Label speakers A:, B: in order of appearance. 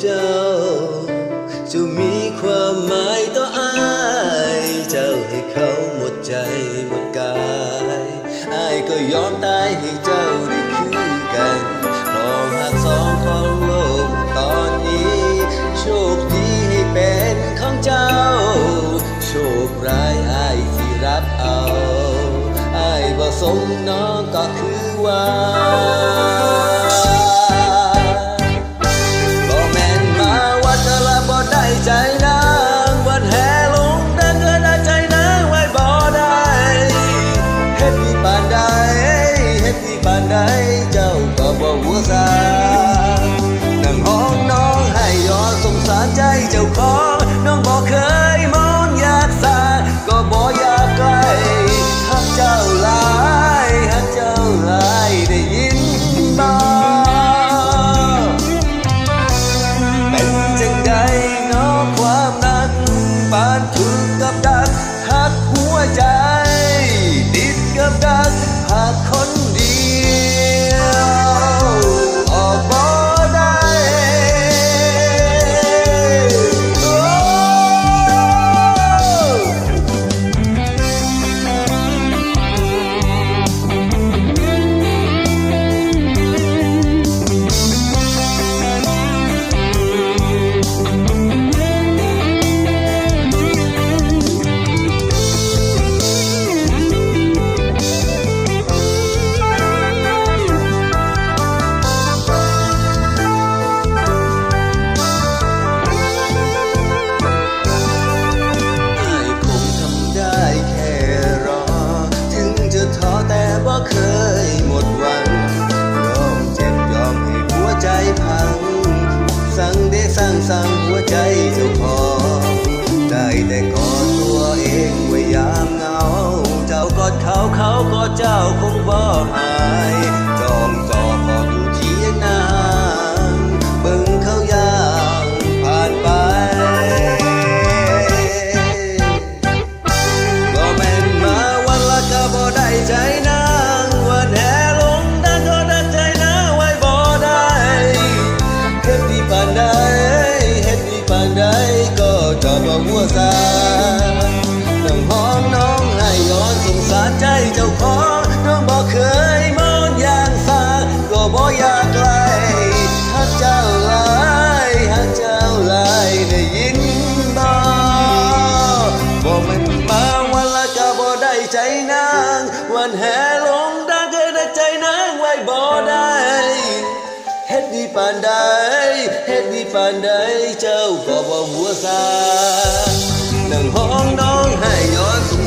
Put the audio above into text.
A: เจ้า จะมีความหมายต่ออายเจ้าให้เขาหมดใจหมดกายอายก็ยอมตายให้เจ้าได้คือกันลองหักสองของโลกตอนนี้ โชคดีให้เป็นของเจ้า โชคร้ายอายที่รับเอาอายบ่สมน้องก็คือว่า สานั่งห้องน้องให้ยอสงสารใจเจ้าของ ใจนางวันแห่ลงดังเกิใจนางไว้บ่ได้เฮ็ดดีปานใดเฮ็ดดีปานใดเจ้าก็บ่หัวซานั่งห้องน้องให้ย้อนสุ